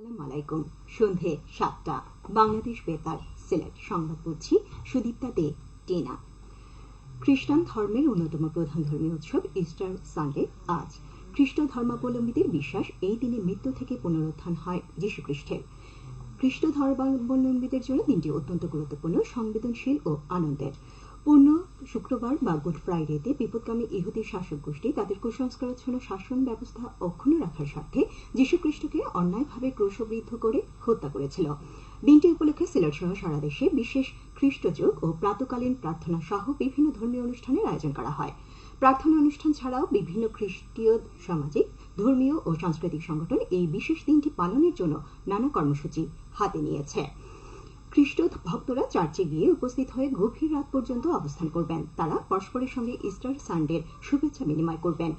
আলাইকুম। সন্ধে সাতটা। বাংলাদেশ বেতার সিলেট। সংবাদ পড়ছি সুদীপ্তা দে টিনা। খ্রিস্টান ধর্মের অন্যতম প্রধান ধর্মীয় উৎসব ইস্টার সানডে আজ। খ্রিস্ট ধর্মাবলম্বীদের বিশ্বাস এই দিনে মৃত্যু থেকে পুনরুত্থান হয় যীশু খ্রিস্টের খ্রিস্ট ধর্মাবলম্বীদের জন্য দিনটি অত্যন্ত গুরুত্বপূর্ণ, সংবেদনশীল ও আনন্দের। পূর্ণ শুক্রবার বা গুড ফ্রাইডেতে বিপদগামী ইহুদি শাসক গোষ্ঠী তাদের কুসংস্কারাচ্ছন্ন শাসন ব্যবস্থা অক্ষুণ্ণ রাখার স্বার্থে যীশুখ্রিস্টকে অন্যায়ভাবে ক্রুশবিদ্ধ করে হত্যা করেছিল। দিনটি উপলক্ষে সিলেট সহ সারা দেশে বিশেষ খ্রিস্টযোগ ও প্রাতকালীন প্রার্থনা সহ বিভিন্ন ধর্মীয় অনুষ্ঠানের আয়োজন করা হয়। প্রার্থনা অনুষ্ঠান ছাড়াও বিভিন্ন খ্রিস্টীয় সামাজিক, ধর্মীয় ও সাংস্কৃতিক সংগঠন এই বিশেষ দিনটি পালনের জন্য নানা কর্মসূচি হাতে নিয়েছে। খ্রিস্ট ভক্তরা চার্চে গিয়ে উপস্থিত হয়ে গভীর রাত পর্যন্ত অবস্থান করবেন। তারা পরস্পরের সঙ্গে ইস্টার সানডের শুভেচ্ছা বিনিময় করবেন।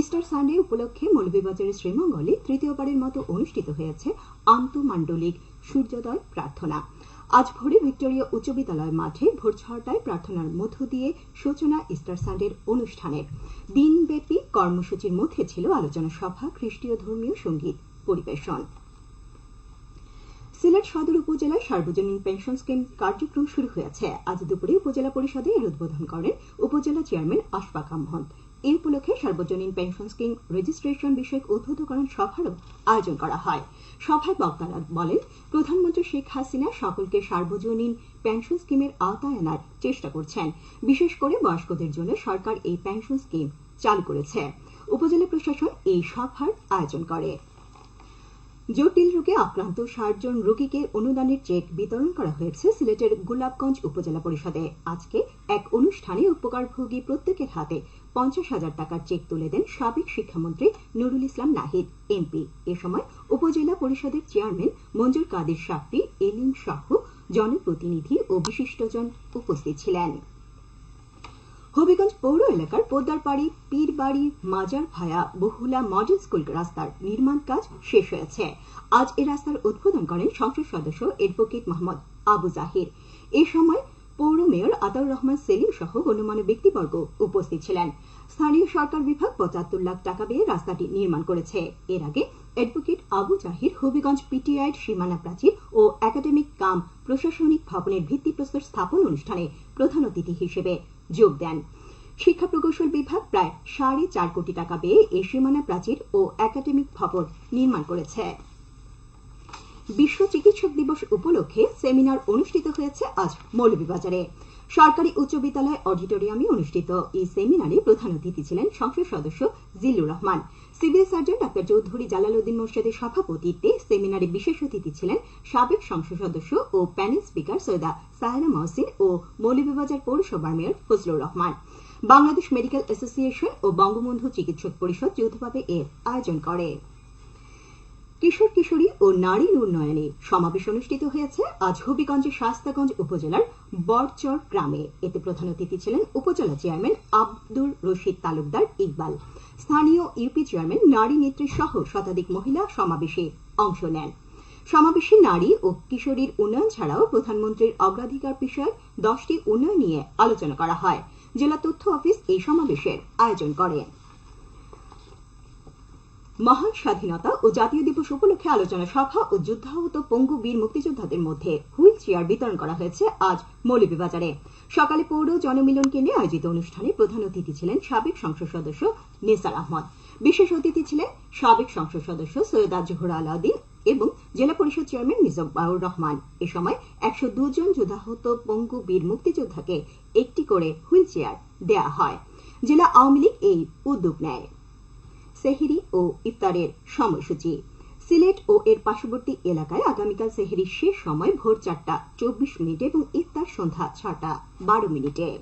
ইস্টার সানডে উপলক্ষে মৌলভীবাজারের শ্রীমঙ্গলে তৃতীয়বারের মতো অনুষ্ঠিত হয়েছে আন্তমান্ডলিক সূর্যোদয় প্রার্থনা। আজ ভোরে ভিক্টোরিয়া উচ্চ বিদ্যালয় মাঠে ভোর ছটায় প্রার্থনার মধ্য দিয়ে সূচনা ইস্টার সানডের অনুষ্ঠানের। দিনব্যাপী কর্মসূচির মধ্যে ছিল আলোচনা সভা, খ্রিস্টীয় ধর্মীয় সংগীত পরিবেশন। সিলেট সদর উপজেলায় সার্বজনীন পেনশন স্কিম কার্যক্রম শুরু হয়েছে। আজ দুপুরে উপজেলা পরিষদে এর উদ্বোধন করেন উপজেলা চেয়ারম্যান আশফাক আহমদ এই উপলক্ষে সার্বজনীন পেনশন স্কিম রেজিস্ট্রেশন বিষয়ক উদ্বোধকরণ সভারও আয়োজন করা হয়। সভায় বক্তারা বলেন, প্রধানমন্ত্রী শেখ হাসিনা সকলকে সার্বজনীন পেনশন স্কিমের আওতায় আনার চেষ্টা করছেন। বিশেষ করে বয়স্কদের জন্য সরকার এই পেনশন স্কিম চালু করেছে। উপজেলা প্রশাসন এই সভার আয়োজন করে। জটিল রোগে আক্রান্ত ষাট জন রোগীকে অনুদানের চেক বিতরণ করা হয়েছে সিলেটের গোলাপগঞ্জ উপজেলা পরিষদে। আজকে এক অনুষ্ঠানে উপকারভোগী প্রত্যেকের হাতে পঞ্চাশ হাজার টাকার চেক তুলে দেন সাবেক শিক্ষামন্ত্রী নুরুল ইসলাম নাহিদ, এমপি। এ সময় উপজেলা পরিষদের চেয়ারম্যান মঞ্জুর কাদের সাফি এলিম শাহ, জনপ্রতিনিধি ও বিশিষ্টজন উপস্থিত ছিলেন। হবিগঞ্জ পৌর এলাকার পোদ্দারপাড়ি, পীরবাড়ি, মাজার ভায়া বহুলা মডেল স্কুল রাস্তার নির্মাণ কাজ শেষ হয়েছে। আজ এ রাস্তার উদ্বোধন করেন সংসদ সদস্য এডভোকেট মোহাম্মদ আবু জাহির। এ সময় পৌর মেয়র আতাউর রহমান সেলিম সহ গণ্যমান্য ব্যক্তিবর্গ উপস্থিত ছিলেন। স্থানীয় সরকার বিভাগ পঁচাত্তর লাখ টাকা দিয়ে রাস্তাটি নির্মাণ করেছে। এর আগে অ্যাডভোকেট আবু জাহির হবিগঞ্জ পিটিআইয়ের সীমানা প্রাচীর ও একাডেমিক কাম প্রশাসনিক ভবনের ভিত্তিপ্রস্তর স্থাপন অনুষ্ঠানে প্রধান অতিথি হিসেবে যোগ দেন। শিক্ষা প্রকৌশল বিভাগ প্রায় সাড়ে চার কোটি টাকা ব্যয়ে এই সীমানা প্রাচীর ও একাডেমিক ভবন নির্মাণ করেছে। বিশ্ব চিকিৎসক দিবস উপলক্ষে সেমিনার অনুষ্ঠিত হয়েছে আজ মৌলভীবাজারে। সরকারি উচ্চ বিদ্যালয় অডিটোরিয়ামে অনুষ্ঠিত এই সেমিনারে প্রধান অতিথি ছিলেন সংসদ সদস্য Zillur Rahman. Civil surgeon doctor Chowdhury Jalaluddin মোর্শেদের সভাপতিত্বে সেমিনারে বিশেষ অতিথি ছিলেন সাবেক সংসদ সদস্য ও প্যানেল স্পিকার সৈয়দা সাহেরা মহসিন ও মৌলভীবাজার পৌরসভার mayor Fazlur Rahman. Bangladesh Medical Association ও বঙ্গবন্ধু চিকিৎসক পরিষদ যৌথভাবে এর আয়োজন করে। কিশোর কিশোরী ও নারী উন্নয়নে সমাবেশ অনুষ্ঠিত হয়েছে আজ হবিগঞ্জের শাস্তাগঞ্জ উপজেলার বরচর গ্রামে। এতে প্রধান অতিথি ছিলেন উপজেলা চেয়ারম্যান আব্দুর রশিদ তালুকদার ইকবাল। স্থানীয় ইউপি চেয়ারম্যান নারী নেত্রী সহ শতাধিক মহিলা সমাবেশে অংশ নেন। সমাবেশে নারী ও কিশোরীর উন্নয়ন ছাড়াও প্রধানমন্ত্রীর অগ্রাধিকার বিষয়ক দশটি উন্নয়ন নিয়ে আলোচনা করা হয়। জেলা তথ্য অফিস এই সমাবেশের আয়োজন করে। মহান স্বাধীনতা ও জাতীয় দিবস উপলক্ষে আলোচনা সভা ও যুদ্ধাহত পঙ্গু বীর মুক্তিযোদ্ধাদের মধ্যে হুইল চেয়ার বিতরণ করা হয়েছে আজ মৌলভীবাজারে। সকালে পৌর জনমিলন কেন্দ্রে আয়োজিত অনুষ্ঠানে প্রধান অতিথি ছিলেন সাবেক সংসদ সদস্য নিসার আহমদ। বিশেষ অতিথি ছিলেন সাবেক সংসদ সদস্য সৈয়দা জোহরা আলাউদ্দিন এবং জেলা পরিষদ চেয়ারম্যান মিজবাউর রহমান। এ সময় একশো দুজন যুদ্ধাহত পঙ্গু বীর মুক্তিযোদ্ধাকে একটি করে হুইল চেয়ার দেয়া হয়। জেলা আওয়ামী লীগ এই উদ্যোগ নেয়। সেহেরি ও ইফতারের সময়সূচি। সিলেট ও এর পার্শ্ববর্তী এলাকায় আগামীকাল সেহেরির শেষ সময় ভোর চারটা, চব্বিশ মিনিটে এবং ইফতার সন্ধ্যা ছটা, বারো মিনিটে।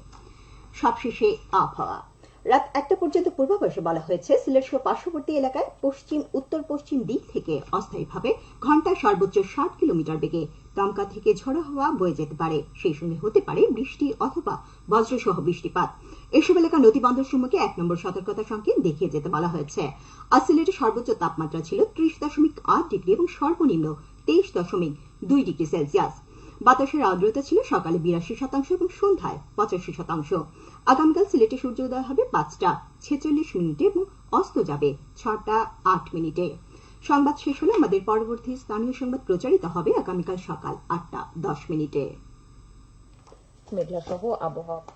সবশেষে আবহাওয়া। রাত একটা পর্যন্ত পূর্বাভাসে বলা হয়েছে, সিলেট সহ পার্শ্ববর্তী এলাকায় পশ্চিম, উত্তর পশ্চিম দিক থেকে অস্থায়ীভাবে ঘন্টায় সর্বোচ্চ ষাট কিলোমিটার বেগে দমকা থেকে ঝোড়ো হাওয়া বয়ে যেতে পারে। সেই সঙ্গে হতে পারে বৃষ্টি অথবা বজ্রসহ বৃষ্টিপাত। এসব এলাকা নদীবন্দর সমূহকে এক নম্বর সতর্কতা সংকেত দেখিয়ে যেতে বলা হয়েছে। আজ সিলেটে সর্বোচ্চ তাপমাত্রা ছিল ত্রিশ দশমিক আট ডিগ্রি এবং সর্বনিম্ন তেইশ দশমিক দুই ডিগ্রি সেলসিয়াস। বাতাসের আর্দ্রতা ছিল সকালে বিরাশি শতাংশ এবং সন্ধ্যায় পঁচাশি শতাংশ। আগামীকাল সিলেটে সূর্যোদয় হবে পাঁচটা ছেচল্লিশ মিনিটে এবং অস্ত যাবে ছটা আট মিনিটে। সংবাদ শেষ হলে আমাদের পরবর্তী স্থানীয় সংবাদ প্রচারিত হবে আগামীকাল সকাল আটটা দশ মিনিটে। মেঘলা সহ আবহাওয়া।